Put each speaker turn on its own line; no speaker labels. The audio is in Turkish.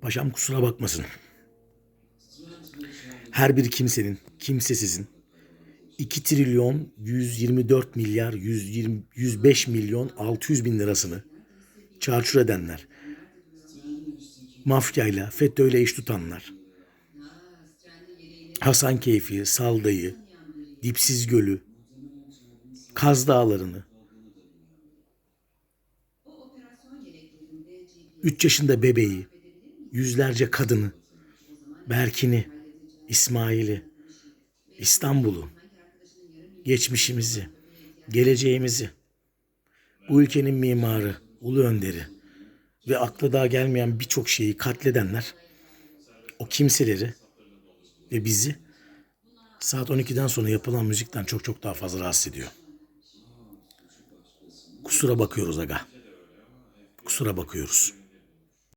Paşam kusura bakmasın. Her bir kimsenin, kimsesizin 2 trilyon 124 milyar 120, 105 milyon 600 bin lirasını çarçur edenler, mafyayla, FETÖ'yle iş tutanlar, Hasan Keyfi, Salda'yı, Dipsiz Gölü, Kaz Dağları'nı, 3 yaşında bebeği, yüzlerce kadını, Berkin'i, İsmail'i, İstanbul'u, geçmişimizi, geleceğimizi, bu ülkenin mimarı, ulu önderi ve akla daha gelmeyen birçok şeyi katledenler, o kimseleri ve bizi saat 12'den sonra yapılan müzikten çok çok daha fazla rahatsız ediyor. Kusura bakıyoruz aga. Kusura bakıyoruz.